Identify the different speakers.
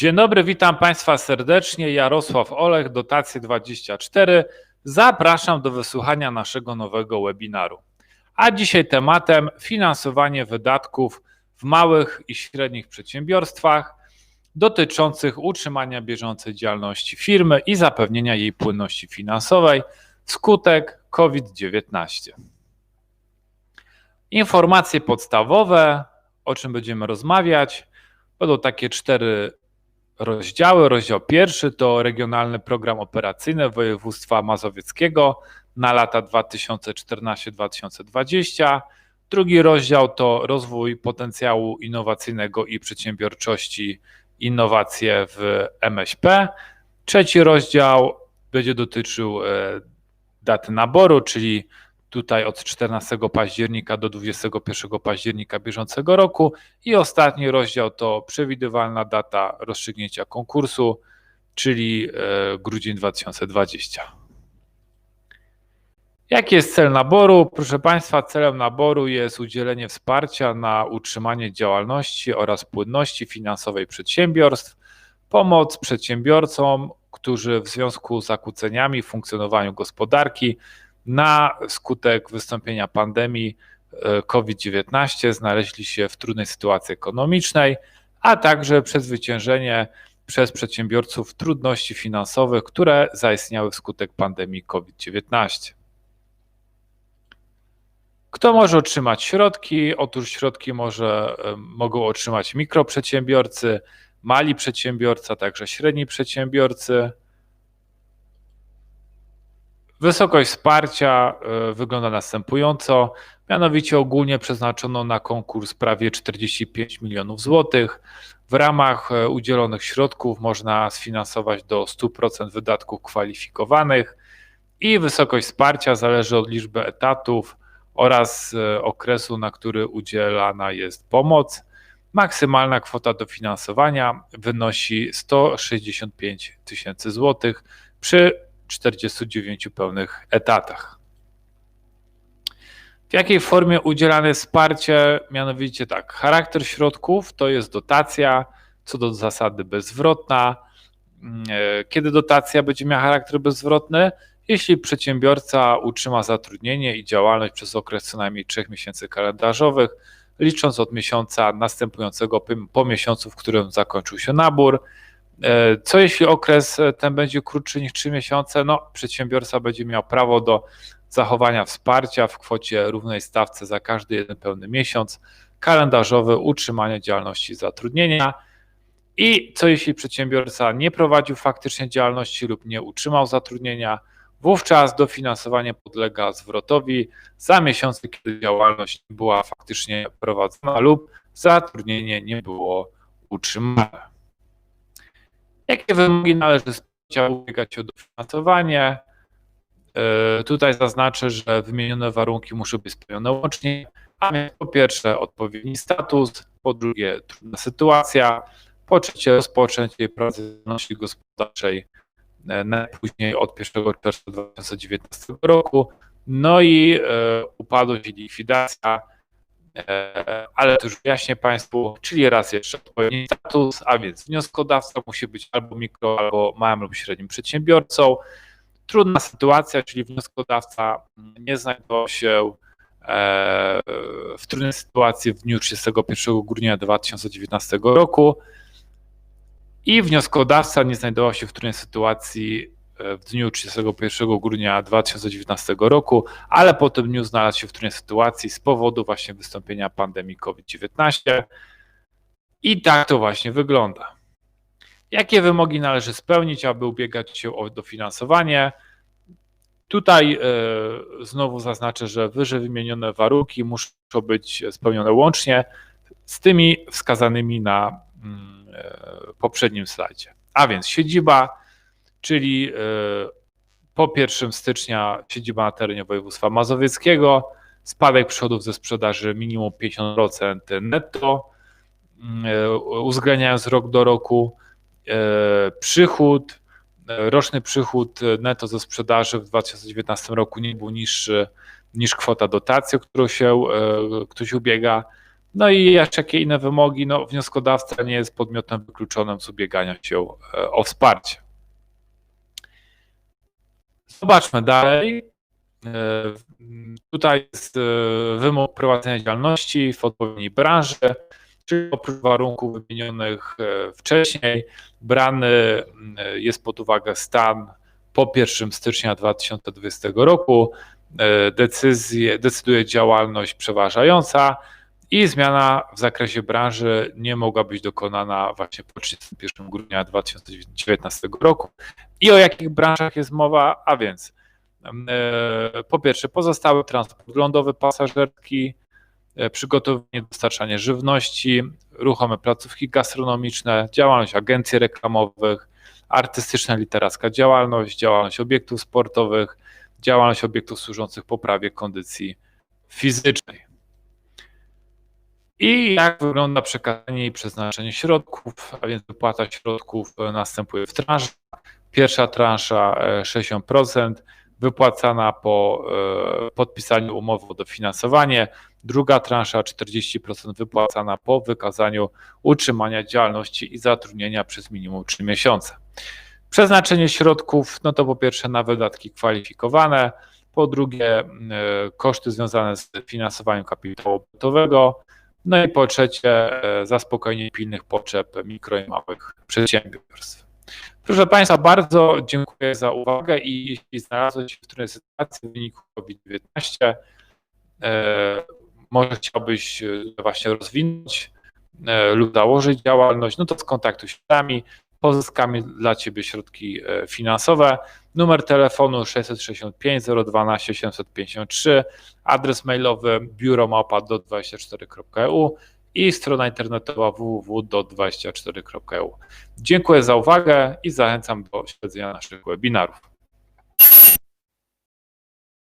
Speaker 1: Dzień dobry, witam Państwa serdecznie. Jarosław Olech, Dotacje 24. Zapraszam do wysłuchania naszego nowego webinaru. A dzisiaj tematem finansowanie wydatków w małych i średnich przedsiębiorstwach dotyczących utrzymania bieżącej działalności firmy i zapewnienia jej płynności finansowej wskutek COVID-19. Informacje podstawowe, o czym będziemy rozmawiać. Będą takie cztery rozdziały. Rozdział pierwszy to Regionalny Program Operacyjny Województwa Mazowieckiego na lata 2014-2020. Drugi rozdział to Rozwój potencjału innowacyjnego i przedsiębiorczości, innowacje w MŚP. Trzeci rozdział będzie dotyczył e, daty naboru, czyli tutaj od 14 października do 21 października bieżącego roku. I ostatni rozdział to przewidywalna data rozstrzygnięcia konkursu, czyli e, grudzień 2020. Jaki jest cel naboru? Proszę Państwa, celem naboru jest udzielenie wsparcia na utrzymanie działalności oraz płynności finansowej przedsiębiorstw, pomoc przedsiębiorcom, którzy w związku z zakłóceniami w funkcjonowaniu gospodarki na skutek wystąpienia pandemii e, COVID-19 znaleźli się w trudnej sytuacji ekonomicznej, a także przezwyciężenie przez przedsiębiorców trudności finansowych, które zaistniały wskutek pandemii COVID-19. Kto może otrzymać środki? Otóż środki może, e, mogą otrzymać mikroprzedsiębiorcy, mali przedsiębiorcy, a także średni przedsiębiorcy. Wysokość wsparcia e, wygląda następująco. Mianowicie ogólnie przeznaczono na konkurs prawie 45 milionów złotych. W ramach e, udzielonych środków można sfinansować do 100% wydatków kwalifikowanych i wysokość wsparcia zależy od liczby etatów oraz e, okresu, na który udzielana jest pomoc. Maksymalna kwota dofinansowania wynosi 165 tysięcy złotych przy 49 pełnych etatach. W jakiej formie udzielane jest wsparcie? Mianowicie tak, charakter środków to jest dotacja, co do zasady bezzwrotna. Mm, e, kiedy dotacja będzie miała charakter bezzwrotny? Jeśli przedsiębiorca utrzyma zatrudnienie i działalność przez okres co najmniej 3 miesięcy kalendarzowych, licząc od miesiąca następującego po miesiącu, w którym zakończył się nabór, co jeśli okres e, ten będzie krótszy niż 3 miesiące? No, przedsiębiorca będzie miał prawo do zachowania wsparcia w kwocie równej stawce za każdy jeden pełny miesiąc kalendarzowy utrzymania działalności zatrudnienia. I co jeśli przedsiębiorca nie prowadził faktycznie działalności lub nie utrzymał zatrudnienia? Wówczas dofinansowanie podlega zwrotowi za miesiące, kiedy działalność była faktycznie prowadzona lub zatrudnienie nie było utrzymane. Jakie wymogi należy spełniać, ubiegać o dofinansowanie? E, tutaj zaznaczę, że wymienione warunki muszą być spełnione łącznie, a więc po pierwsze odpowiedni status, po drugie trudna sytuacja, po trzecie rozpoczęcie pracy gospodarczej e, najpóźniej od 1 czerwca 2019 roku, no i e, upadłość i likwidacja ale to już wyjaśnię Państwu, czyli raz jeszcze odpowiedni status, a więc wnioskodawca musi być albo mikro, albo małym lub średnim przedsiębiorcą. Trudna sytuacja, czyli wnioskodawca nie znajdował się e, w trudnej sytuacji w dniu 31 grudnia 2019 roku i wnioskodawca nie znajdował się w trudnej sytuacji w dniu 31 grudnia 2019 roku, ale po tym dniu znalazł się w trudnej sytuacji z powodu właśnie wystąpienia pandemii COVID-19. I tak to właśnie wygląda. Jakie wymogi należy spełnić, aby ubiegać się o dofinansowanie? Tutaj e, znowu zaznaczę, że wyżej wymienione warunki muszą być spełnione łącznie z tymi wskazanymi na mm, e, poprzednim slajdzie. A więc siedziba, czyli e, po 1 stycznia siedziba na terenie województwa mazowieckiego, spadek przychodów ze sprzedaży minimum 50% netto, mm, e, uwzględniając rok do roku, e, przychód, roczny przychód netto ze sprzedaży w 2019 roku nie był niższy niż kwota dotacji, o którą się ktoś ubiega. No i jeszcze jakie inne wymogi? No, wnioskodawca nie jest podmiotem wykluczonym z ubiegania się o wsparcie. Zobaczmy dalej. E, Tutaj jest e, wymóg prowadzenia działalności w odpowiedniej branży, czyli oprócz warunków wymienionych e, wcześniej, brany jest pod uwagę stan po 1 stycznia 2020 roku, e, decyzję, decyduje działalność przeważająca i zmiana w zakresie branży nie mogła być dokonana właśnie po 31 grudnia 2019 roku. I o jakich branżach jest mowa? A więc e, po pierwsze pozostały transport lądowy pasażerski, e, przygotowanie, dostarczanie żywności, ruchome placówki gastronomiczne, działalność agencji reklamowych, artystyczna, literacka działalność, działalność obiektów sportowych, działalność obiektów służących poprawie kondycji fizycznej. I jak wygląda przekazanie i przeznaczenie środków, a więc wypłata środków e, następuje w transzach. Pierwsza transza e, 60% wypłacana po e, podpisaniu umowy o dofinansowanie, druga transza 40% wypłacana po wykazaniu utrzymania działalności i zatrudnienia przez minimum 3 miesiące. Przeznaczenie środków, no to po pierwsze na wydatki kwalifikowane, po drugie e, koszty związane z finansowaniem kapitału obrotowego, no i po trzecie e, zaspokojenie pilnych potrzeb mikro i małych przedsiębiorstw. Proszę Państwa, bardzo dziękuję za uwagę i jeśli znalazłeś się w trudnej sytuacji w wyniku COVID-19, e, może chciałbyś e, właśnie rozwinąć e, lub założyć działalność, no to skontaktuj się z nami, pozyskamy dla Ciebie środki finansowe. Numer telefonu 665 012 753, adres mailowy biuromapa.do24.eu i strona internetowa www.do24.eu. Dziękuję za uwagę i zachęcam do śledzenia naszych webinarów.